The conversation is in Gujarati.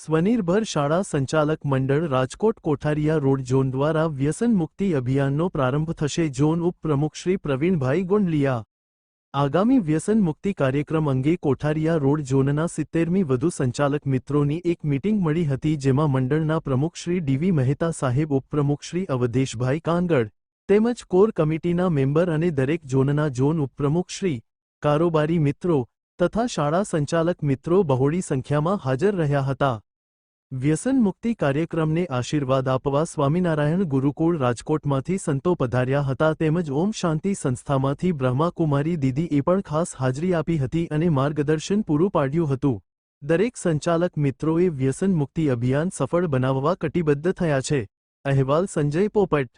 સ્વનિર્ભર શાળા સંચાલક મંડળ રાજકોટ કોઠારિયા રોડ ઝોન દ્વારા વ્યસન મુક્તિ અભિયાનનો પ્રારંભ થશે. ઝોન ઉપપ્રમુખ શ્રી પ્રવીણભાઈ ગોંડલિયા. આગામી વ્યસન મુક્તિ કાર્યક્રમ અંગે કોઠારિયા રોડ ઝોનના સિત્તેરમી વધુ સંચાલક મિત્રોની એક મીટિંગ મળી હતી, જેમાં મંડળના પ્રમુખ શ્રી ડીવી મહેતા સાહેબ ઉપપ્રમુખ શ્રી અવધેશભાઈ કાંગડ તેમજ કોર કમિટીના મેમ્બર અને દરેક ઝોનના ઝોન ઉપપ્રમુખ શ્રી કારોબારી મિત્રો તથા શાળા સંચાલક મિત્રો બહોળી સંખ્યામાં હાજર રહ્યા હતા. વ્યસન મુક્તિ કાર્યક્રમને આશીર્વાદ આપવા સ્વામિનારાયણ ગુરુકુળ રાજકોટમાંથી સંતો પધાર્યા હતા તેમજ ઓમ શાંતિ સંસ્થામાંથી બ્રહ્માકુમારી દીદીએ પણ ખાસ હાજરી આપી હતી અને માર્ગદર્શન પૂરું પાડ્યું હતું. દરેક સંચાલક મિત્રોએ વ્યસન મુક્તિ અભિયાન સફળ બનાવવા કટિબદ્ધ થયા છે. અહેવાલ સંજય પોપટ